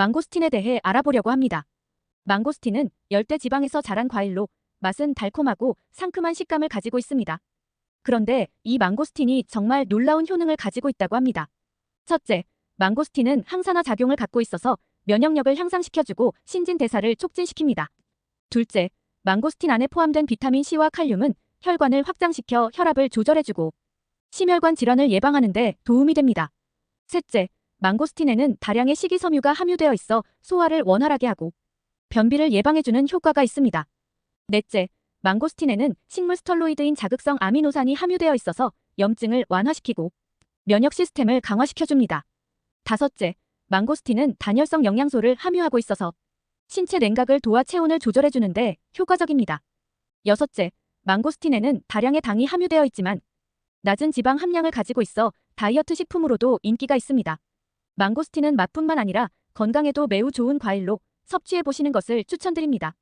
망고스틴에 대해 알아보려고 합니다. 망고스틴은 열대 지방에서 자란 과일로 맛은 달콤하고 상큼한 식감을 가지고 있습니다. 그런데 이 망고스틴이 정말 놀라운 효능을 가지고 있다고 합니다. 첫째, 망고스틴은 항산화 작용을 갖고 있어서 면역력을 향상시켜주고 신진대사를 촉진시킵니다. 둘째, 망고스틴 안에 포함된 비타민 C와 칼륨은 혈관을 확장시켜 혈압을 조절해주고 심혈관 질환을 예방하는 데 도움이 됩니다. 셋째, 망고스틴에는 다량의 식이섬유가 함유되어 있어 소화를 원활하게 하고 변비를 예방해주는 효과가 있습니다. 넷째, 망고스틴에는 식물 스털로이드인 자극성 아미노산이 함유되어 있어서 염증을 완화시키고 면역 시스템을 강화시켜줍니다. 다섯째, 망고스틴은 단열성 영양소를 함유하고 있어서 신체 냉각을 도와 체온을 조절해주는데 효과적입니다. 여섯째, 망고스틴에는 다량의 당이 함유되어 있지만 낮은 지방 함량을 가지고 있어 다이어트 식품으로도 인기가 있습니다. 망고스틴은 맛뿐만 아니라 건강에도 매우 좋은 과일로 섭취해 보시는 것을 추천드립니다.